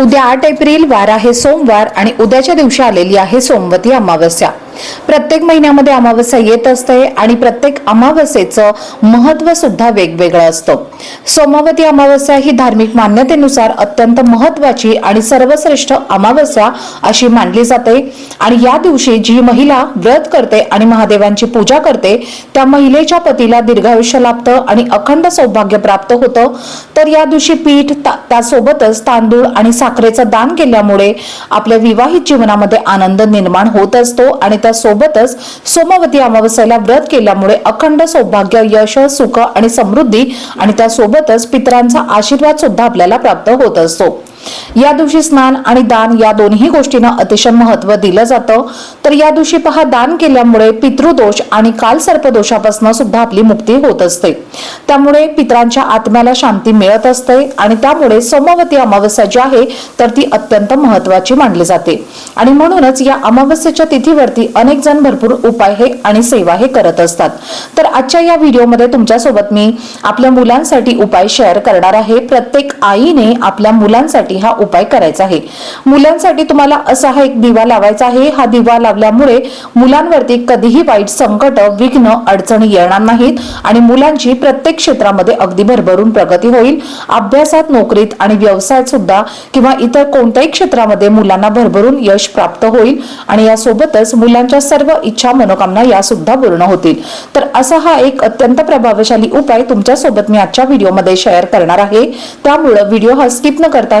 उद्या आठ एप्रिल वार आहे सोमवार आणि उद्याच्या दिवशी आलेली आहे सोमवती अमावस्या. प्रत्येक महिन्यामध्ये अमावस्या येत असते आणि प्रत्येक अमावस्येचं महत्त्व सुद्धा वेगवेगळं असतं. सोमवती अमावस्या ही धार्मिक मान्यतेनुसार अत्यंत महत्वाची आणि सर्वश्रेष्ठ अमावस्या अशी मानली जाते आणि या दिवशी जी महिला व्रत करते आणि महादेवांची पूजा करते त्या महिलेच्या पतीला दीर्घायुष्य लाभतं आणि अखंड सौभाग्य प्राप्त होतं. तर या दिवशी पीठ त्यासोबतच तांदूळ आणि साखरेचं दान केल्यामुळे आपल्या विवाहित जीवनामध्ये आनंद निर्माण होत असतो आणि त्यासोबतच सोमवती अमावस्येला व्रत केल्यामुळे अखंड सौभाग्य यश सुख आणि समृद्धी आणि त्यासोबतच पितरांचा आशीर्वाद सुद्धा आपल्याला प्राप्त होत असतो. या दिवशी स्नान आणि दान या दोन्ही गोष्टींना अतिशय महत्त्व दिलं जातं. तर या दिवशी पहा दान केल्यामुळे पितृदोष आणि कालसर्प दोषापासून सुद्धा आपली मुक्ती होत असते. त्यामुळे पितरांच्या आत्म्याला शांती मिळत असते आणि त्यामुळे सोमवती अमावस्या जी आहे तर ती अत्यंत महत्वाची मानली जाते. आणि म्हणूनच या अमावस्येच्या तिथीवरती अनेक जण भरपूर उपाय हे आणि सेवा हे करत असतात. तर आजच्या या व्हिडिओमध्ये तुमच्यासोबत मी आपल्या मुलांसाठी उपाय शेअर करणार आहे. प्रत्येक आईने आपल्या मुलांसाठी हा उपाय करायचा आहे. मुलांसाठी तुम्हाला असा हा एक दिवा लावायचा आहे. हा दिवा लावल्यामुळे मुलांवरती कधीही वाईट संकट विघ्न अडचणी येणार नाहीत आणि मुलांची प्रत्येक क्षेत्रामध्ये अगदी भरभरून प्रगती होईल. अभ्यासात नोकरीत आणि व्यवसायात सुद्धा किंवा इतर कोणत्याही क्षेत्रामध्ये मुलांना भरभरून यश प्राप्त होईल आणि यासोबतच मुलांच्या सर्व इच्छा मनोकामना या सुद्धा पूर्ण होतील. तर असा हा एक अत्यंत प्रभावशाली उपाय तुमच्यासोबत मी आजच्या व्हिडिओमध्ये शेअर करणार आहे. त्यामुळे व्हिडिओ हा स्किप न करता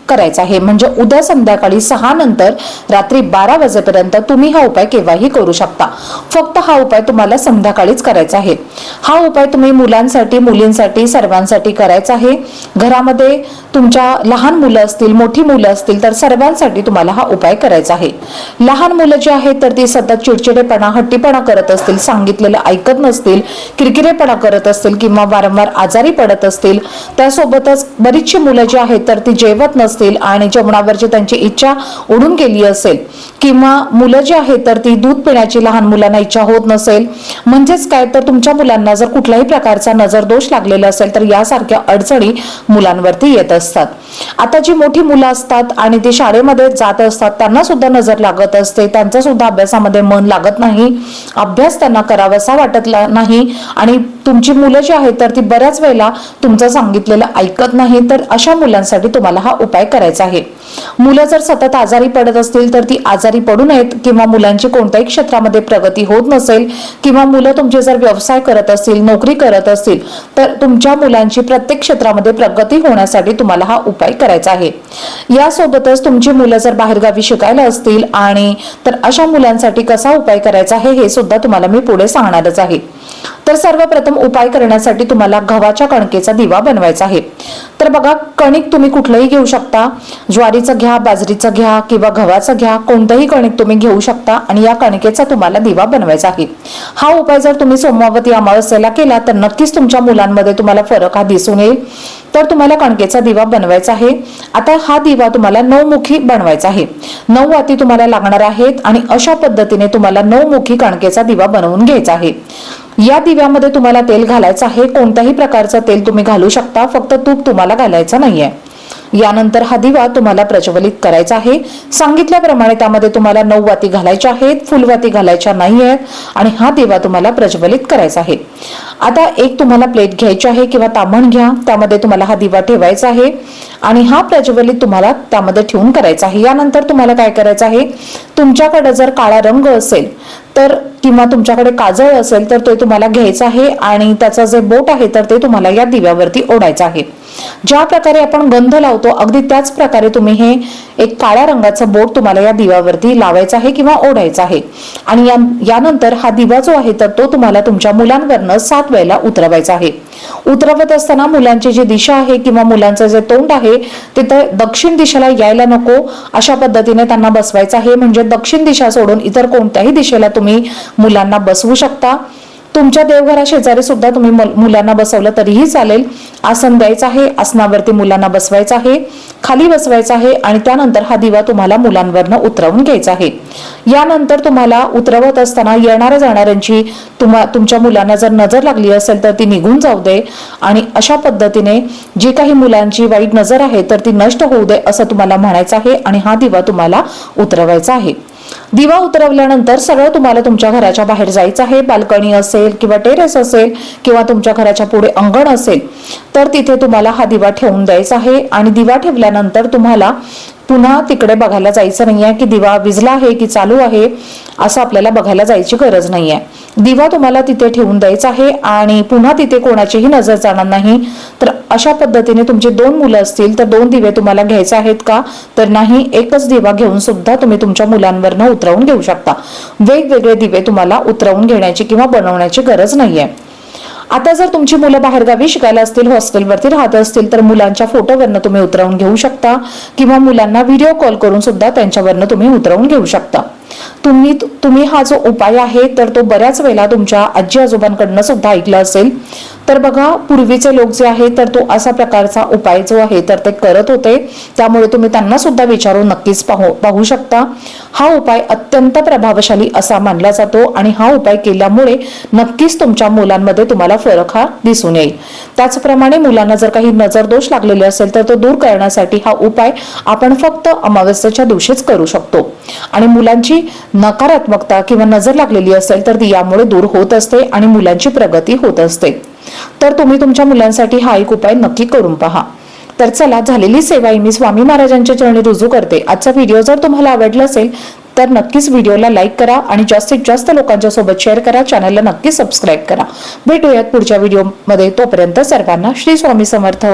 करायचा आहे. म्हणजे उद्या संध्याकाळी सहा नंतर रात्री बारा वाजेपर्यंत तुम्ही हा उपाय केव्हाही करू शकता. फक्त हा उपाय तुम्हाला संध्याकाळीच करायचा आहे. हा उपाय तुम्ही मुलांसाठी मुलींसाठी सर्वांसाठी करायचा आहे. घरामध्ये तुमच्या लहान मुलं असतील मोठी मुलं असतील तर सर्वांसाठी तुम्हाला हा उपाय करायचा आहे. लहान मुलं जी आहेत तर ती सतत चिडचिडेपणा हट्टीपणा करत असतील सांगितलेलं ऐकत नसतील किरकिरेपणा करत असतील किंवा वारंवार आजारी पडत असतील त्यासोबतच बरीचशी मुलं जी आहेत तर ती जेवत नसतील आणि जेवणावरची त्यांची इच्छा उडून गेली असेल किंवा मुलं जी आहेत तर ती दूध पिण्याची लहान मुलांना इच्छा होत नसेल. म्हणजेच काय? तर तुमच्या मुलांना जर कुठल्याही प्रकारचा नजर दोष लागलेला असेल तर यासारख्या अडचणी मुलांवरती येत असतात. आता जी मोठी मुलं असतात आणि ती शाळेमध्ये जात असतात त्यांना सुद्धा नजर लागत असते. त्यांचा सुद्धा अभ्यासामध्ये मन लागत नाही. अभ्यास त्यांना करावासा वाटतला नाही. आणि तुमची मुलं जी आहेत तर ती बऱ्याच वेळेला तुमचं सांगितलेलं ऐकत नाही. तर अशा मुलांसाठी तुम्हाला हा उपाय करायचा आहे. मुलं जर सतत आजारी पडत असतील तर ती आजारी पडू नयेत किंवा मुलांची कोणत्याही क्षेत्रामध्ये प्रगती होत नसेल किंवा मुलं तुमचे जर व्यवसाय करत असतील नोकरी करत असतील तर तुमच्या मुलांची प्रत्येक क्षेत्रामध्ये प्रगती होण्यासाठी तुम्हाला हा उपाय करायचा आहे. यासोबतच तुमची मुलं जर बाहेरगावी शिकायला असतील आणि तर अशा मुलांसाठी कसा उपाय करायचा आहे हे सुद्धा तुम्हाला मी पुढे सांगणारच आहे. तर सर्वप्रथम उपाय करण्यासाठी तुम्हाला गव्हाच्या कणकेचा दिवा बनवायचा आहे. तर बघा कणिक तुम्ही कुठलंही घेऊ शकता. ज्वारीचं घ्या बाजरीचं घ्या किंवा गव्हाचं घ्या कोणतंही कणिक तुम्ही घेऊ शकता आणि या कणकेचा तुम्हाला दिवा बनवायचा आहे. हा उपाय जर तुम्ही सोमवावती अमावस्येला केला तर नक्कीच तुमच्या मुलांमध्ये तुम्हाला फरक हा दिसून येईल. तर तुम्हाला कणकेचा दिवा बनवायचा आहे. आता हा दिवा तुम्हाला नऊमुखी बनवायचा आहे. नऊ वाती तुम्हाला लागणार आहेत आणि अशा पद्धतीने तुम्हाला नऊमुखी कणकेचा दिवा बनवून घ्यायचा आहे. या दिव्यामध्ये तुम्हाला तेल घालायचं आहे. कोणत्याही प्रकारचं तेल तुम्ही घालू शकता. फक्त तूप तुम्हाला घालायचं नाहीये. यानंतर हा दिवा तुम्हाला प्रज्वलित करायचा आहे. सांगितल्याप्रमाणे त्यामध्ये तुम्हाला नऊ वाती घालायच्या आहेत फुलवाती घालायच्या नाही आहेत आणि हा दिवा तुम्हाला प्रज्वलित करायचा आहे. आता एक तुम्हाला प्लेट घ्यायची आहे किंवा तामण घ्या त्यामध्ये तुम्हाला हा दिवा ठेवायचा आहे आणि हा प्रज्वलित तुम्हाला त्यामध्ये ठेवून करायचा आहे. यानंतर तुम्हाला काय करायचं आहे? तुमच्याकडे जर काळा रंग असेल तर किंवा तुमच्याकडे काजळ असेल तर ते तुम्हाला घ्यायचं आहे आणि त्याचं जे बोट आहे तर ते तुम्हाला या दिव्यावरती ओढायचं आहे. ज्या प्रकारे आपण गंध लावतो अगदी त्याच प्रकारे तुम्ही हे एक काळ्या रंगाचं बोट तुम्हाला या दिव्यावरती लावायचं आहे किंवा ओढायचं आहे. आणि यानंतर हा दिवा जो आहे तर तो तुम्हाला तुमच्या मुलांवरनं सात वेळेला उतरवायचा आहे. उतरवत असताना मुलांची जी दिशा आहे किंवा मुलांचं जे तोंड आहे तिथं दक्षिण दिशेला यायला नको अशा पद्धतीने त्यांना बसवायचं आहे. म्हणजे दक्षिण दिशा सोडून इतर कोणत्याही दिशेला तुम्ही मुलांना बसवू शकता. तुमच्या देवघरा शेजारी सुद्धा तुम्ही मुलांना बसवलं तरीही चालेल. आसन द्यायचं आहे आसनावरती मुलांना बसवायचं आहे खाली बसवायचं आहे आणि त्यानंतर हा दिवा तुम्हाला मुलांवरनं उतरवून घ्यायचा आहे. यानंतर तुम्हाला उतरवत असताना येणाऱ्या जाणाऱ्यांची तुम्हा तुमच्या मुलांना जर नजर लागली असेल तर ती निघून जाऊ दे आणि अशा पद्धतीने जी काही मुलांची वाईट नजर आहे तर ती नष्ट होऊ दे असं तुम्हाला म्हणायचं आहे आणि हा दिवा तुम्हाला उतरवायचा आहे. दिवा उतरवल्यानंतर सरळ तुम्हाला तुमच्या घराच्या बाहेर जायचं आहे. बाल्कनी असेल किंवा टेरेस असेल किंवा तुमच्या घराच्या पुढे अंगण असेल तर तिथे तुम्हाला हा दिवा ठेवून द्यायचा आहे. आणि दिवा ठेवल्यानंतर तुम्हाला पुन्हा तिकडे बघायला जायचं नाहीये की दिवा विजला आहे की चालू आहे असं आपल्याला बघायला जायची गरज नाहीये. दिवा तुम्हाला तिथे ठेवून द्यायचा आहे आणि पुन्हा तिथे कोणाचीही नजर जाणार नाही. तर अशा पद्धतीने तुमची दोन मुलं असतील तर दोन दिवे तुम्हाला घ्यायचे आहेत का? तर नाही एकच दिवा घेऊन सुद्धा तुम्ही तुमच्या मुलांवरनं उतरवून घेऊ शकता. वेगवेगळे दिवे तुम्हाला उतरवून घेण्याची किंवा बनवण्याची गरज नाहीये. आता जर तुमची मुलं बाहेरगावी शिकायला असतील हॉस्टेलवरती राहत असतील तर मुलांच्या फोटोवरनं तुम्ही उतरवून घेऊ शकता किंवा मुलांना व्हिडिओ कॉल करून सुद्धा त्यांच्यावरनं तुम्ही उतरवून घेऊ शकता. तुम्ही तुम्ही हा जो उपाय आहे तर तो बऱ्याच वेळेला तुमच्या आजी आजोबांकडनं सुद्धा ऐकला असेल. तर बघा पूर्वीचे लोक जे आहे तर तो असा प्रकारचा उपाय जो आहे तर ते करत होते. त्यामुळे तुम्ही त्यांना सुद्धा विचारून नक्कीच पाहू पाहू शकता. हा उपाय अत्यंत प्रभावशाली असा मानला जातो आणि हा उपाय केल्यामुळे नक्कीच तुमच्या मुलांमध्ये तुम्हाला फरक हा दिसून येईल. त्याचप्रमाणे मुलांना जर काही नजर दोष लागलेले असेल तर तो दूर करण्यासाठी हा उपाय आपण फक्त अमावस्येच्या दिवशीच करू शकतो. आणि मुलांची नकारात्मकता किंवा नजर लागलेली असेल तर ती यामुळे दूर होत असते आणि मुलांची प्रगती होत असते. तर तुम्ही तुमच्या मुलांसाठी हा एक उपाय नक्की करून पहा. तर चला झालेली सेवा ही मी स्वामी महाराजांच्या चरणी रुजू करते. आजचा व्हिडिओ जर तुम्हाला आवडला असेल तर नक्कीच व्हिडिओला लाईक करा आणि जास्तीत जास्त लोकांच्या सोबत शेअर करा चॅनलला नक्की सबस्क्राईब करा. भेटूयात पुढच्या व्हिडिओमध्ये. तोपर्यंत सर्वांना श्री स्वामी समर्थ.